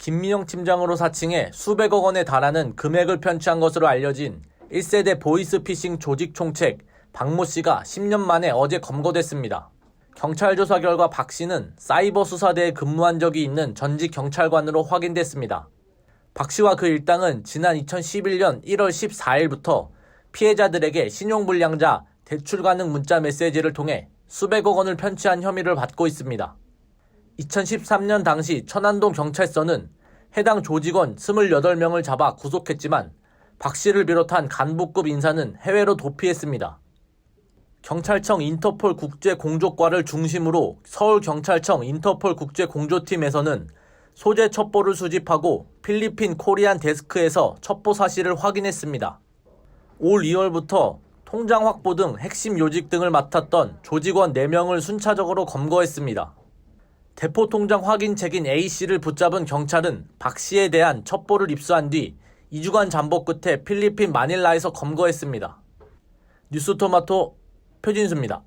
김민영 팀장으로 사칭해 수백억 원에 달하는 금액을 편취한 것으로 알려진 1세대 보이스피싱 조직 총책 박모 씨가 10년 만에 어제 검거됐습니다. 경찰 조사 결과 박 씨는 사이버 수사대에 근무한 적이 있는 전직 경찰관으로 확인됐습니다. 박 씨와 그 일당은 지난 2011년 1월 14일부터 피해자들에게 신용불량자 대출 가능 문자 메시지를 통해 수백억 원을 편취한 혐의를 받고 있습니다. 2013년 당시 천안동 경찰서는 해당 조직원 28명을 잡아 구속했지만 박 씨를 비롯한 간부급 인사는 해외로 도피했습니다. 경찰청 인터폴 국제공조과를 중심으로 서울경찰청 인터폴 국제공조팀에서는 소재 첩보를 수집하고 필리핀 코리안 데스크에서 첩보 사실을 확인했습니다. 올 2월부터 통장 확보 등 핵심 요직 등을 맡았던 조직원 4명을 순차적으로 검거했습니다. 대포 통장 확인책인 A씨를 붙잡은 경찰은 박 씨에 대한 첩보를 입수한 뒤 2주간 잠복 끝에 필리핀 마닐라에서 검거했습니다. 뉴스토마토 표진수입니다.